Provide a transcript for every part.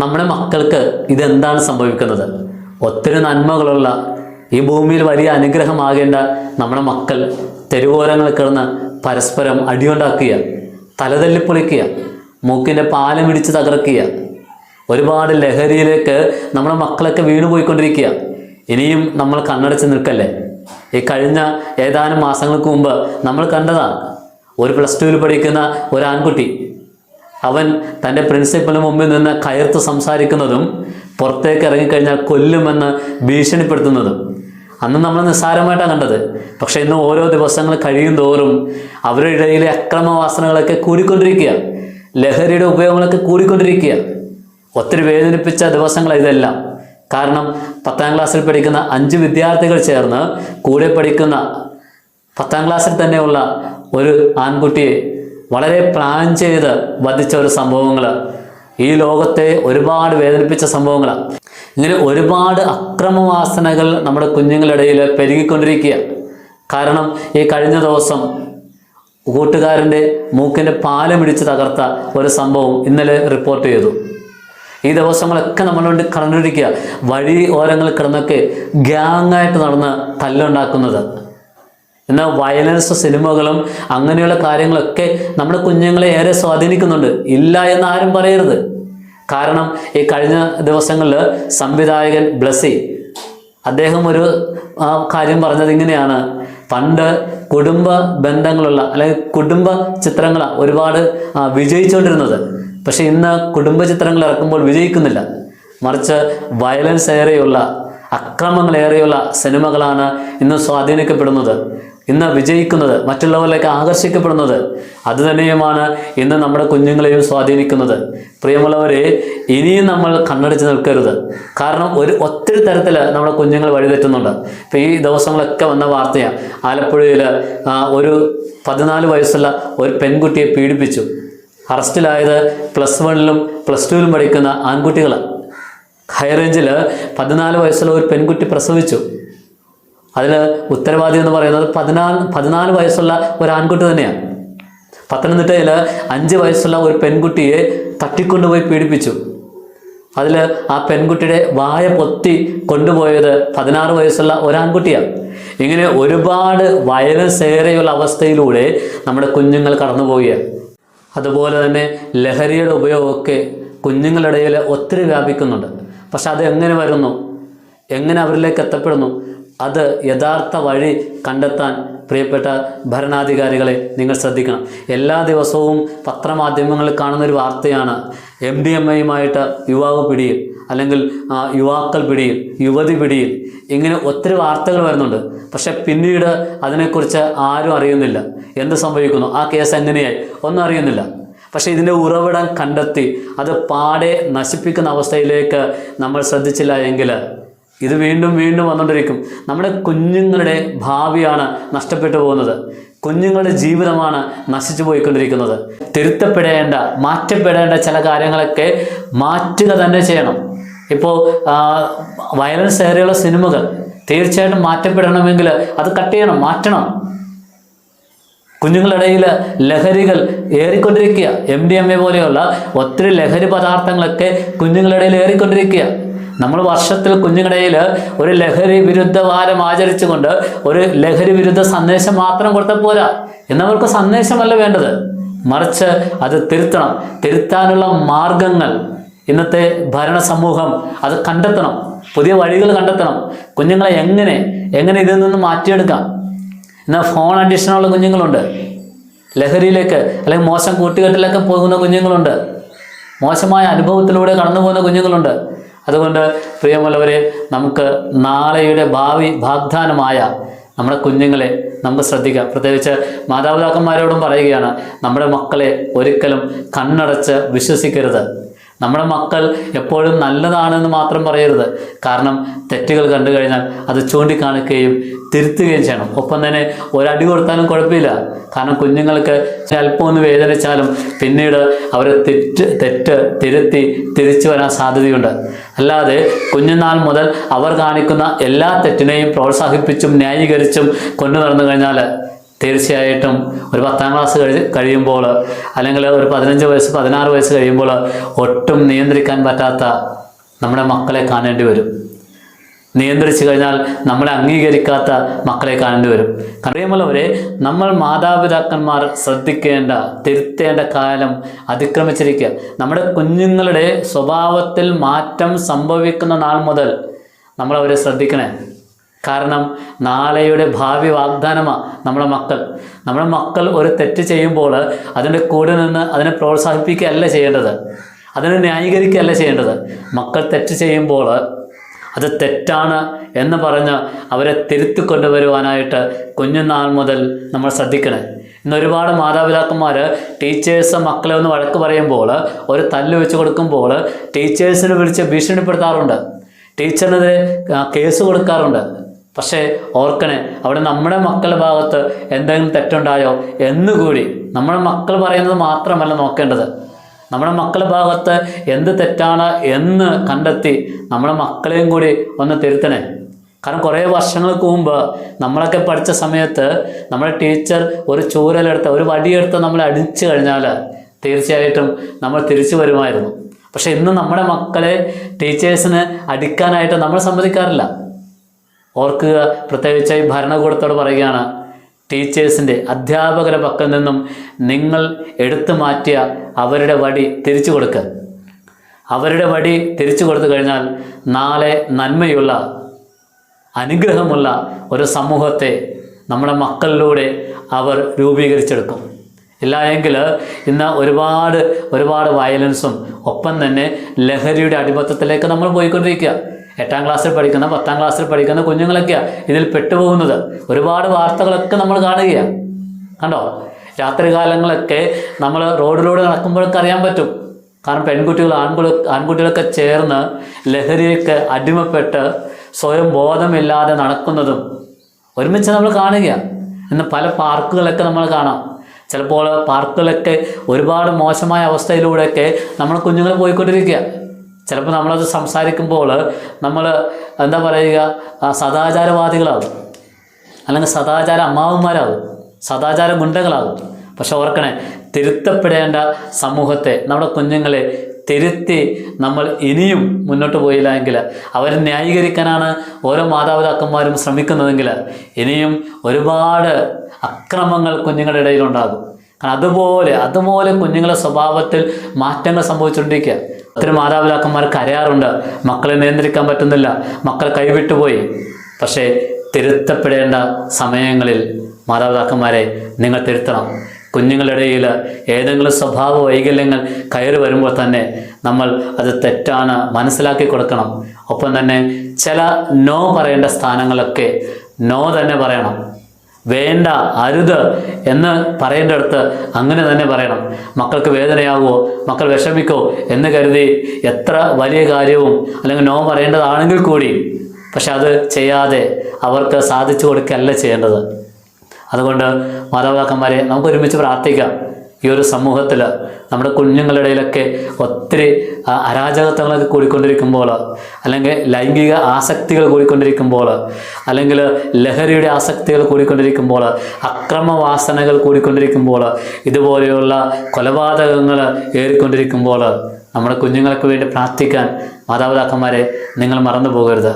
നമ്മുടെ മക്കൾക്ക് ഇതെന്താണ് സംഭവിക്കുന്നത്? ഒത്തിരി നന്മകളുള്ള ഈ ഭൂമിയിൽ വലിയ അനുഗ്രഹമാകേണ്ട നമ്മുടെ മക്കൾ തെരുവോരങ്ങളിൽ കിടന്ന് പരസ്പരം അടിയുണ്ടാക്കുക തലതല്ലിപ്പൊളിക്കുക മൂക്കിന്റെ പാലം ഇടിച്ച് തകർക്കുക ഒരുപാട് ലഹരിയിലേക്ക് നമ്മുടെ മക്കളൊക്കെ വീണുപോയിക്കൊണ്ടിരിക്കുക ഇനിയും നമ്മൾ കണ്ണടച്ച് നിൽക്കല്ലേ? ഈ കഴിഞ്ഞ ഏതാനും മാസങ്ങൾക്ക് മുമ്പ് നമ്മൾ കണ്ടതാണ് ഒരു പ്ലസ് ടുവിൽ പഠിക്കുന്ന ഒരു ആൺകുട്ടി അവൻ തന്റെ പ്രിൻസിപ്പലിന് മുമ്പിൽ നിന്ന് കയർത്ത് സംസാരിക്കുന്നതും പുറത്തേക്ക് ഇറങ്ങിക്കഴിഞ്ഞാൽ കൊല്ലുമെന്ന് ഭീഷണിപ്പെടുത്തുന്നതും. അന്ന് നമ്മൾ നിസ്സാരമായിട്ടാണ് കണ്ടത്. പക്ഷേ ഇന്ന് ഓരോ ദിവസങ്ങൾ കഴിയും തോറും അവരുടെ ഇടയിലെ അക്രമവാസനകളൊക്കെ കൂടിക്കൊണ്ടിരിക്കുക. ലഹരിയുടെ ഉപയോഗങ്ങളൊക്കെ കൂടിക്കൊണ്ടിരിക്കുക. ഒത്തിരി വേദനിപ്പിച്ച ദിവസങ്ങൾ ഇതെല്ലാം. കാരണം പത്താം ക്ലാസ്സിൽ പഠിക്കുന്ന അഞ്ച് വിദ്യാർത്ഥികൾ ചേർന്ന് കൂടെ പഠിക്കുന്ന പത്താം ക്ലാസ്സിൽ തന്നെയുള്ള ഒരു ആൺകുട്ടിയെ വളരെ പ്ലാൻ ചെയ്ത് വധിച്ച ഒരു സംഭവങ്ങൾ ഈ ലോകത്തെ ഒരുപാട് വേദനിപ്പിച്ച സംഭവങ്ങളാണ് ഇങ്ങനെ ഒരുപാട് അക്രമവാസനകൾ നമ്മുടെ കുഞ്ഞുങ്ങളിടയിൽ പെരുകിക്കൊണ്ടിരിക്കുക. കാരണം ഈ കഴിഞ്ഞ ദിവസം കൂട്ടുകാരന്റെ മൂക്കിന്റെ പാലമിടിച്ച് തകർത്ത ഒരു സംഭവം ഇന്നലെ റിപ്പോർട്ട് ചെയ്തു. ഈ ദിവസങ്ങളൊക്കെ നമ്മളുകൊണ്ട് കടന്നിരിക്കുക വഴി ഓരങ്ങൾ കിടന്നൊക്കെ ഗ്യാങ്ങായിട്ട് നടന്ന് തല്ലുണ്ടാക്കുന്നത്. എന്നാൽ വയലൻസ് സിനിമകളും അങ്ങനെയുള്ള കാര്യങ്ങളൊക്കെ നമ്മുടെ കുഞ്ഞുങ്ങളെ ഏറെ സ്വാധീനിക്കുന്നുണ്ട്. ഇല്ല എന്ന് ആരും പറയരുത്. കാരണം ഈ കഴിഞ്ഞ ദിവസങ്ങളിൽ സംവിധായകൻ ബ്ലസി അദ്ദേഹം ഒരു കാര്യം പറഞ്ഞത് ഇങ്ങനെയാണ്. പണ്ട് കുടുംബ ബന്ധങ്ങളുള്ള അല്ലെങ്കിൽ കുടുംബ ചിത്രങ്ങൾ ഒരുപാട് വിജയിച്ചുകൊണ്ടിരുന്നത് പക്ഷെ ഇന്ന് കുടുംബ ചിത്രങ്ങൾ ഇറക്കുമ്പോൾ വിജയിക്കുന്നില്ല. മറിച്ച് വയലൻസ് ഏറെയുള്ള അക്രമങ്ങളേറെയുള്ള സിനിമകളാണ് ഇന്ന് സ്വാധീനിക്കപ്പെടുന്നത്. ഇന്ന് വിജയിക്കുന്നത് മറ്റുള്ളവരിലേക്ക് ആകർഷിക്കപ്പെടുന്നത് അതുതന്നെയുമാണ് ഇന്ന് നമ്മുടെ കുഞ്ഞുങ്ങളെയും സ്വാധീനിക്കുന്നത്. പ്രിയമുള്ളവരെ ഇനിയും നമ്മൾ കണ്ണടിച്ച് നിൽക്കരുത്. കാരണം ഒരു ഒത്തിരി തരത്തിൽ നമ്മുടെ കുഞ്ഞുങ്ങൾ വഴിതെറ്റുന്നുണ്ട്. ഇപ്പം ഈ ദിവസങ്ങളൊക്കെ വന്ന വാർത്തയാണ് ആലപ്പുഴയിൽ ഒരു പതിനാല് വയസ്സുള്ള ഒരു പെൺകുട്ടിയെ പീഡിപ്പിച്ചു. അറസ്റ്റിലായത് പ്ലസ് വണ്ണിലും പ്ലസ് ടുവിലും പഠിക്കുന്ന ആൺകുട്ടികൾ ഹൈറേഞ്ചിൽ പതിനാല് വയസ്സുള്ള ഒരു പെൺകുട്ടി പ്രസവിച്ചു. അതിൽ ഉത്തരവാദി എന്ന് പറയുന്നത് പതിനാല് പതിനാല് വയസ്സുള്ള ഒരു ആൺകുട്ടി തന്നെയാണ് പത്തനംതിട്ടയിൽ അഞ്ച് വയസ്സുള്ള ഒരു പെൺകുട്ടിയെ തട്ടിക്കൊണ്ടുപോയി പീഡിപ്പിച്ചു. അതിൽ ആ പെൺകുട്ടിയുടെ വായ പൊത്തി കൊണ്ടുപോയത് പതിനാറ് വയസ്സുള്ള ഒരാൺകുട്ടിയാണ് ഇങ്ങനെ ഒരുപാട് വയലൻസ് ഏറെയുള്ള അവസ്ഥയിലൂടെ നമ്മുടെ കുഞ്ഞുങ്ങൾ കടന്നു പോവുകയാണ് അതുപോലെ തന്നെ ലഹരിയുടെ ഉപയോഗമൊക്കെ കുഞ്ഞുങ്ങളുടെ ഇടയിൽ ഒത്തിരി വ്യാപിക്കുന്നുണ്ട്. പക്ഷെ അത് എങ്ങനെ വരുന്നു? എങ്ങനെ അവരിലേക്ക് എത്തപ്പെടുന്നു? അത് യഥാർത്ഥ വഴി കണ്ടെത്താൻ പ്രിയപ്പെട്ട ഭരണാധികാരികളെ നിങ്ങൾ ശ്രദ്ധിക്കണം. എല്ലാ ദിവസവും പത്രമാധ്യമങ്ങളിൽ കാണുന്ന ഒരു വാർത്തയാണ് എം ഡി എം എയുമായിട്ട് യുവാവ് പിടിയിൽ അല്ലെങ്കിൽ യുവാക്കൾ പിടിയിൽ യുവതി പിടിയിൽ ഇങ്ങനെ ഒത്തിരി വാർത്തകൾ വരുന്നുണ്ട്. പക്ഷെ പിന്നീട് അതിനെക്കുറിച്ച് ആരും അറിയുന്നില്ല. എന്ത് സംഭവിക്കുന്നു? ആ കേസ് എങ്ങനെയായി? ഒന്നും അറിയുന്നില്ല. പക്ഷേ ഇതിന്റെ ഉറവിടം കണ്ടെത്തി അത് പാടെ നശിപ്പിക്കുന്ന അവസ്ഥയിലേക്ക് നമ്മൾ ശ്രദ്ധിച്ചില്ല എങ്കിൽ ഇത് വീണ്ടും വീണ്ടും വന്നുകൊണ്ടിരിക്കും നമ്മുടെ കുഞ്ഞുങ്ങളുടെ ഭാവിയാണ് നഷ്ടപ്പെട്ടു പോകുന്നത്. കുഞ്ഞുങ്ങളുടെ ജീവിതമാണ് നശിച്ചു പോയിക്കൊണ്ടിരിക്കുന്നത്. തിരുത്തപ്പെടേണ്ട മാറ്റപ്പെടേണ്ട ചില കാര്യങ്ങളൊക്കെ മാറ്റുക തന്നെ ചെയ്യണം. ഇപ്പോൾ വയലൻസ് ഏറിയുള്ള സിനിമകൾ തീർച്ചയായിട്ടും മാറ്റപ്പെടണമെങ്കിൽ അത് കട്ട് ചെയ്യണം മാറ്റണം. കുഞ്ഞുങ്ങളുടെ ഇടയിൽ ലഹരികൾ ഏറിക്കൊണ്ടിരിക്കുക. എം ഡി എം എ പോലെയുള്ള ഒത്തിരി ലഹരി പദാർത്ഥങ്ങളൊക്കെ കുഞ്ഞുങ്ങളുടെ ഇടയിൽ ഏറിക്കൊണ്ടിരിക്കുക. നമ്മൾ വർഷത്തിൽ കുഞ്ഞുങ്ങടയിൽ ഒരു ലഹരി വിരുദ്ധ വാരം ആചരിച്ചുകൊണ്ട് ഒരു ലഹരി വിരുദ്ധ സന്ദേശം മാത്രം കൊടുത്താൽ പോരാ. എന്നവർക്ക് സന്ദേശമല്ല വേണ്ടത്. മറിച്ച് അത് തിരുത്തണം. തിരുത്താനുള്ള മാർഗങ്ങൾ. ഇന്നത്തെ ഭരണ സമൂഹം അത് കണ്ടെത്തണം. പുതിയ വഴികൾ കണ്ടെത്തണം. കുഞ്ഞുങ്ങളെ എങ്ങനെ എങ്ങനെ ഇതിൽ നിന്ന് മാറ്റിയെടുക്കാം? എന്നാൽ ഫോൺ അഡിക്ഷനുള്ള കുഞ്ഞുങ്ങളുണ്ട്. ലഹരിയിലേക്ക് അല്ലെങ്കിൽ മോശം കൂട്ടുകെട്ടിലൊക്കെ പോകുന്ന കുഞ്ഞുങ്ങളുണ്ട്. മോശമായ അനുഭവത്തിലൂടെ കടന്നു പോകുന്ന കുഞ്ഞുങ്ങളുണ്ട്. അതുകൊണ്ട് പ്രിയമുള്ളവരെ നമുക്ക് നാളെയുടെ ഭാവി വാഗ്ദാനമായ നമ്മുടെ കുഞ്ഞുങ്ങളെ നമുക്ക് ശ്രദ്ധിക്കാം. പ്രത്യേകിച്ച് മാതാപിതാക്കന്മാരോടും പറയുകയാണ് നമ്മുടെ മക്കളെ ഒരിക്കലും കണ്ണടച്ച് വിശ്വസിക്കരുത്. നമ്മുടെ മക്കൾ എപ്പോഴും നല്ലതാണെന്ന് മാത്രം പറയരുത്. കാരണം തെറ്റുകൾ കണ്ടു കഴിഞ്ഞാൽ അത് ചൂണ്ടിക്കാണിക്കുകയും തിരുത്തുകയും ചെയ്യണം. ഒപ്പം തന്നെ ഒരടി കൊടുത്താലും കുഴപ്പമില്ല. കാരണം കുഞ്ഞുങ്ങൾക്ക് അല്പം ഒന്ന് വേദനിച്ചാലും പിന്നീട് അവർ തെറ്റ് തെറ്റ് തിരുത്തി തിരിച്ചു വരാൻ സാധ്യതയുണ്ട്. അല്ലാതെ കുഞ്ഞുനാൾ മുതൽ അവർ കാണിക്കുന്ന എല്ലാ തെറ്റിനെയും പ്രോത്സാഹിപ്പിച്ചും ന്യായീകരിച്ചും കൊണ്ടു നടന്നു കഴിഞ്ഞാൽ തീർച്ചയായിട്ടും ഒരു പത്താം ക്ലാസ് കഴി കഴിയുമ്പോൾ അല്ലെങ്കിൽ ഒരു പതിനഞ്ച് വയസ്സ് പതിനാറ് വയസ്സ് കഴിയുമ്പോൾ ഒട്ടും നിയന്ത്രിക്കാൻ പറ്റാത്ത നമ്മുടെ മക്കളെ കാണേണ്ടി വരും. നിയന്ത്രിച്ചു കഴിഞ്ഞാൽ നമ്മളെ അംഗീകരിക്കാത്ത മക്കളെ കാണേണ്ടി വരും. അറിയുമ്പോഴവരെ നമ്മൾ മാതാപിതാക്കന്മാർ ശ്രദ്ധിക്കേണ്ട തിരുത്തേണ്ട കാലം അതിക്രമിച്ചിരിക്കുക. നമ്മുടെ കുഞ്ഞുങ്ങളുടെ സ്വഭാവത്തിൽ മാറ്റം സംഭവിക്കുന്ന നാൾ മുതൽ നമ്മളവരെ ശ്രദ്ധിക്കണേ. കാരണം നാളെയുടെ ഭാവി വാഗ്ദാനമാണ് നമ്മുടെ മക്കൾ. നമ്മുടെ മക്കൾ ഒരു തെറ്റ് ചെയ്യുമ്പോൾ അതിന്റെ കൂടെ നിന്ന് അതിനെ പ്രോത്സാഹിപ്പിക്കുകയല്ല ചെയ്യേണ്ടത്. അതിനെ ന്യായീകരിക്കുകയല്ല ചെയ്യേണ്ടത്. മക്കൾ തെറ്റ് ചെയ്യുമ്പോൾ അത് തെറ്റാണ് എന്ന് പറഞ്ഞ് അവരെ തിരുത്തി കൊണ്ടുവരുവാനായിട്ട് കുഞ്ഞുനാൾ മുതൽ നമ്മൾ ശ്രദ്ധിക്കണേ. ഇന്ന് ഒരുപാട് മാതാപിതാക്കന്മാർ ടീച്ചേഴ്സ് മക്കളെ ഒന്ന് വഴക്ക് പറയുമ്പോൾ ഒരു തല്ല് വെച്ച് കൊടുക്കുമ്പോൾ ടീച്ചേഴ്സിനെ വിളിച്ച് ഭീഷണിപ്പെടുത്താറുണ്ട്. ടീച്ചറിനെതിരെ കേസ് കൊടുക്കാറുണ്ട്. പക്ഷേ ഓർക്കണേ അവിടെ നമ്മുടെ മക്കളുടെ ഭാഗത്ത് എന്തെങ്കിലും തെറ്റുണ്ടായോ എന്നുകൂടി. നമ്മുടെ മക്കൾ പറയുന്നത് മാത്രമല്ല നോക്കേണ്ടത്. നമ്മുടെ മക്കളുടെ ഭാഗത്ത് എന്ത് തെറ്റാണ് എന്ന് കണ്ടെത്തി നമ്മുടെ മക്കളെയും കൂടി ഒന്ന് തിരുത്തണേ. കാരണം കുറേ വർഷങ്ങൾക്ക് മുമ്പ് നമ്മളൊക്കെ പഠിച്ച സമയത്ത് നമ്മുടെ ടീച്ചർ ഒരു ചൂരലെടുത്ത് ഒരു വടിയെടുത്ത് നമ്മളെ അടിച്ചു കഴിഞ്ഞാൽ തീർച്ചയായിട്ടും നമ്മൾ തിരിച്ചു വരുമായിരുന്നു. പക്ഷേ ഇന്ന് നമ്മുടെ മക്കളെ ടീച്ചേഴ്സിന് അടിക്കാനായിട്ട് നമ്മൾ സമ്മതിക്കാറില്ല. ഓർക്കുക പ്രത്യേകിച്ച് ഭരണകൂടത്തോട് പറയുകയാണ് ടീച്ചേഴ്സിന്റെ അധ്യാപകരുടെ പക്കൽ നിന്നും നിങ്ങൾ എടുത്തു മാറ്റിയ അവരുടെ വടി തിരിച്ചു കൊടുക്കുക അവരുടെ വടി തിരിച്ചു കൊടുത്തു കഴിഞ്ഞാൽ നാളെ നന്മയുള്ള അനുഗ്രഹമുള്ള ഒരു സമൂഹത്തെ നമ്മുടെ മക്കളിലൂടെ അവർ രൂപീകരിച്ചെടുക്കും. ഇല്ല എങ്കിൽ ഇന്ന് ഒരുപാട് ഒരുപാട് വയലൻസും ഒപ്പം തന്നെ ലഹരിയുടെ അടിമത്തത്തിലേക്ക് നമ്മൾ പോയിക്കൊണ്ടിരിക്കുക. എട്ടാം ക്ലാസ്സിൽ പഠിക്കുന്ന പത്താം ക്ലാസ്സിൽ പഠിക്കുന്ന കുഞ്ഞുങ്ങളൊക്കെയാണ് ഇതിൽ പെട്ടുപോകുന്നത്. ഒരുപാട് വാർത്തകളൊക്കെ നമ്മൾ കാണുകയാണ് കണ്ടോ? രാത്രികാലങ്ങളൊക്കെ നമ്മൾ റോഡിലൂടെ നടക്കുമ്പോഴൊക്കെ അറിയാൻ പറ്റും. കാരണം പെൺകുട്ടികൾ ആൺകുട്ടി ആൺകുട്ടികളൊക്കെ ചേർന്ന് ലഹരിയൊക്കെ അടിമപ്പെട്ട് സ്വയം ബോധമില്ലാതെ നടക്കുന്നതും ഒരുമിച്ച് നമ്മൾ കാണുകയാണ് ഇന്ന് പല പാർക്കുകളൊക്കെ നമ്മൾ കാണാം. ചിലപ്പോൾ പാർക്കുകളൊക്കെ ഒരുപാട് മോശമായ അവസ്ഥയിലൂടെയൊക്കെ നമ്മൾ കുഞ്ഞുങ്ങൾ പോയിക്കൊണ്ടിരിക്കുക ചിലപ്പോൾ നമ്മളത് സംസാരിക്കുമ്പോൾ നമ്മൾ എന്താ പറയുക സദാചാരവാദികളാകും അല്ലെങ്കിൽ സദാചാര അമ്മാവന്മാരാകും സദാചാര ഗുണ്ടകളാകും പക്ഷെ ഓർക്കണേ തിരുത്തപ്പെടേണ്ട സമൂഹത്തെ നമ്മുടെ കുഞ്ഞുങ്ങളെ തിരുത്തി നമ്മൾ ഇനിയും മുന്നോട്ട് പോയില്ല എങ്കിൽ അവരെ ന്യായീകരിക്കാനാണ് ഓരോ മാതാപിതാക്കന്മാരും ശ്രമിക്കുന്നതെങ്കിൽ ഇനിയും ഒരുപാട് അക്രമങ്ങൾ കുഞ്ഞുങ്ങളുടെ ഇടയിലുണ്ടാകും. അതുപോലെ അതുപോലെ കുഞ്ഞുങ്ങളെ സ്വഭാവത്തിൽ മാറ്റങ്ങൾ സംഭവിച്ചുകൊണ്ടിരിക്കുക. ഒത്തിരി മാതാപിതാക്കന്മാർ കരയാറുണ്ട്. മക്കളെ നിയന്ത്രിക്കാൻ പറ്റുന്നില്ല. മക്കൾ കൈവിട്ടുപോയി പക്ഷേ തിരുത്തപ്പെടേണ്ട സമയങ്ങളിൽ മാതാപിതാക്കന്മാരെ നിങ്ങൾ തിരുത്തണം. കുഞ്ഞുങ്ങളുടെ ഇടയിൽ ഏതെങ്കിലും സ്വഭാവ വൈകല്യങ്ങൾ കയറി വരുമ്പോൾ തന്നെ നമ്മൾ അത് തെറ്റാണ് മനസ്സിലാക്കി കൊടുക്കണം. ഒപ്പം തന്നെ ചില നോ പറയേണ്ട സ്ഥാനങ്ങളൊക്കെ നോ തന്നെ പറയണം. വേണ്ട അരുത് എന്ന് പറയേണ്ടടുത്ത് അങ്ങനെ തന്നെ പറയണം. മക്കൾക്ക് വേദനയാകുമോ മക്കൾ വിഷമിക്കോ എന്ന് കരുതി എത്ര വലിയ കാര്യവും അല്ലെങ്കിൽ നോ പറയേണ്ടതാണെങ്കിൽ കൂടി പക്ഷെ അത് ചെയ്യാതെ അവർക്ക് സാധിച്ചു കൊടുക്കുകയല്ല ചെയ്യേണ്ടത്. അതുകൊണ്ട് മാതാപിതാക്കന്മാരെ നമുക്ക് ഒരുമിച്ച് പ്രാർത്ഥിക്കാം. ഈ ഒരു സമൂഹത്തിൽ നമ്മുടെ കുഞ്ഞുങ്ങളുടെ ഇടയിലൊക്കെ ഒത്തിരി അരാജകത്വങ്ങളൊക്കെ കൂടിക്കൊണ്ടിരിക്കുമ്പോൾ അല്ലെങ്കിൽ ലൈംഗിക ആസക്തികൾ കൂടിക്കൊണ്ടിരിക്കുമ്പോൾ അല്ലെങ്കിൽ ലഹരിയുടെ ആസക്തികൾ കൂടിക്കൊണ്ടിരിക്കുമ്പോൾ അക്രമവാസനകൾ കൂടിക്കൊണ്ടിരിക്കുമ്പോൾ ഇതുപോലെയുള്ള കൊലപാതകങ്ങൾ ഏറിക്കൊണ്ടിരിക്കുമ്പോൾ നമ്മുടെ കുഞ്ഞുങ്ങൾക്ക് വേണ്ടി പ്രാർത്ഥിക്കാൻ മാതാപിതാക്കന്മാരെ നിങ്ങൾ മറന്നു പോകരുത്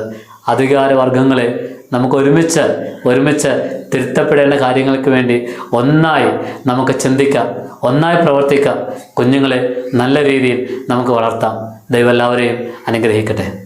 അധികാരവർഗങ്ങളെ നമുക്ക് ഒരുമിച്ച് ഒരുമിച്ച് തിരുത്തപ്പെടേണ്ട കാര്യങ്ങൾക്ക് വേണ്ടി ഒന്നായി നമുക്ക് ചിന്തിക്കാം ഒന്നായി പ്രവർത്തിക്കാം. കുഞ്ഞുങ്ങളെ നല്ല രീതിയിൽ നമുക്ക് വളർത്താം. ദൈവം എല്ലാവരെയും അനുഗ്രഹിക്കട്ടെ.